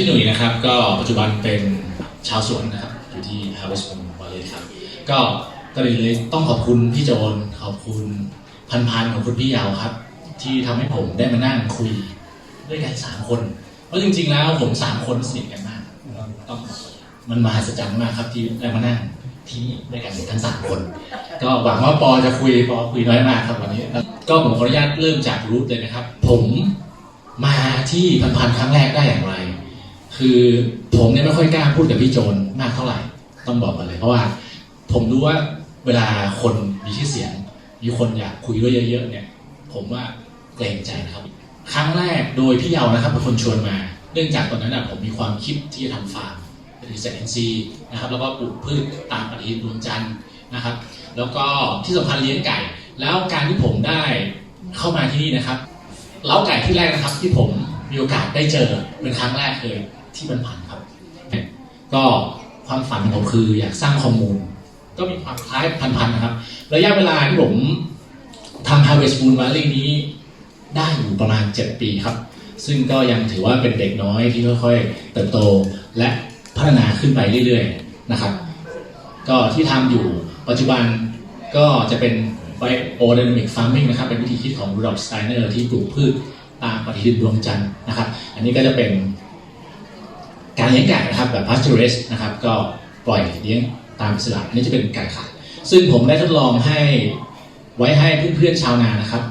ชื่อหนุ่ยนะครับ ก็ปัจจุบันเป็นชาวสวนนะครับอยู่ที่ Harvest Moon Valley ครับ ก็ก็เลยต้องขอบคุณพี่โจนขอบคุณพันพันๆขอบคุณพี่ยาวครับ ที่ทำให้ผมได้มานั่งคุยด้วยกันสามคน เพราะจริง ๆ แล้วผมสามคนสนิทกันมากต้องมันมหัศจรรย์มากครับที่ได้มานั่งที่นี่ด้วยกันทั้งสามคน ก็หวังว่าปอจะคุยปอคุยน้อยมากครับวันนี้ ก็ผมขออนุญาตเริ่มจากรูทเลยนะครับ ผมมาที่พันพันๆครั้งแรกได้อย่างไร คือผมเนี่ยไม่ค่อยกล้าพูดกับพี่โจนมากเท่าไหร่ ต้องบอกกันเลย เพราะว่าผมรู้ว่าเวลาคนมีชื่อเสียง มีคนอยากคุยด้วยเยอะๆเนี่ย ผมว่าเกรงใจนะครับ ครั้งแรกโดยพี่เยานะครับเป็นคนชวนมา เนื่องจากตอนนั้นนะผมมีความคิดที่จะทำฟาร์มเป็นเซนเอนซีนะครับแล้วก็ปลูกพืชตามปฏิทินดวงจันทร์นะครับ แล้วก็ที่สำคัญเลี้ยงไก่ แล้วการที่ผมได้เข้ามาที่นี่นะครับเล้าไก่ที่แรกนะครับที่ผมมีโอกาสได้เจอเป็นครั้งแรกเลย ที่บันพันครับ ก็ความฝันของผมคืออยากสร้างคอมมูนก็มีความคล้ายพันๆนะครับ ระยะเวลาที่ผมทำ Harvest Moon Valley นี้ได้อยู่ประมาณ 7 ปีครับ ซึ่งก็ยังถือว่าเป็นเด็กน้อยที่ค่อยๆเติบโตและพัฒนาขึ้นไปเรื่อยๆนะครับ ก็ที่ทำอยู่ปัจจุบันก็จะเป็น Biodynamic Farming นะครับ เป็นวิธีคิดของ Rudolf Steiner ที่ปลูกพืชตามปฏิทินดวงจันทร์นะครับ อันนี้ก็จะเป็น การเลี้ยงไก่นะครับแบบ pasture raised นะครับก็ปล่อยเลี้ยงตามอิสระอันนี่จะเป็นไก่ขายซึ่งผมได้ทดลองให้ไว้ให้เพื่อนๆชาวนานะครับ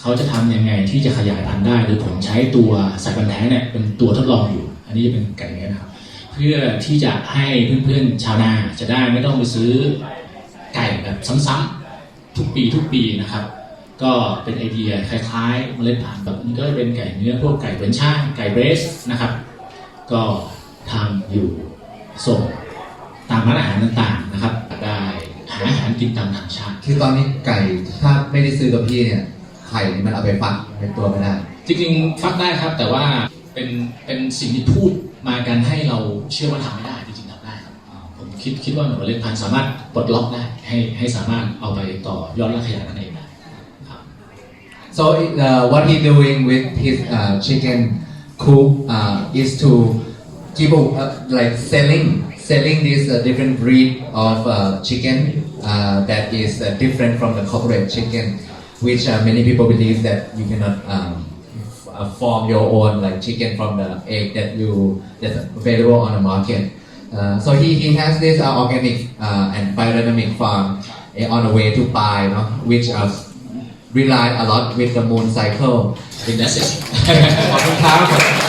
เขาจะทำยังไงที่จะขยายพันธุ์ได้ หรือผมใช้ตัวสายพันธุ์แท้เนี่ยเป็นตัวทดลองอยู่ อันนี้จะเป็นไก่เนื้อนะครับ เพื่อที่จะให้เพื่อนๆชาวนาจะได้ไม่ต้องไปซื้อไก่แบบซ้ำๆทุกปีทุกปีนะครับ ก็เป็นไอเดียคล้ายๆเมล็ดพันธุ์แบบนี้ก็เป็นไก่เนื้อพวกไก่เบนช่างไก่เบรสนะครับ ก็ ทำอยู่ส่งตามร้านอาหารต่างๆนะครับ ได้หาอาหารกินตามธรรมชาติ คือตอนนี้ไก่ถ้าไม่ได้ซื้อกับพี่เนี่ยไข่นี่มันเอาไปฟักเป็นตัวไม่ได้ จริงๆฟักได้ครับแต่ว่าเป็นเป็นสิ่งที่พูดมากันให้เราเชื่อว่าทำไม่ได้จริงๆทำได้ครับอ่าผมคิดคิดว่าเหมือนเมล็ดพันธุ์สามารถปลดล็อกได้ให้ให้สามารถเอาไปต่อยอดและขยายพันธุ์เองได้ครับ so uh, what he doing with his uh, chicken coop uh, is to give a, uh, like selling selling this uh, different breed of uh, chicken uh, that is uh, different from the corporate chicken which uh, many people believe that you cannot um, f- uh, form your own like chicken from the egg that you that's available on the market uh, so he, he has this uh, organic uh, and biodynamic farm uh, on the way to Pai, no? which uh, rely a lot with the moon cycle. I think that's it ขอบคุณครับ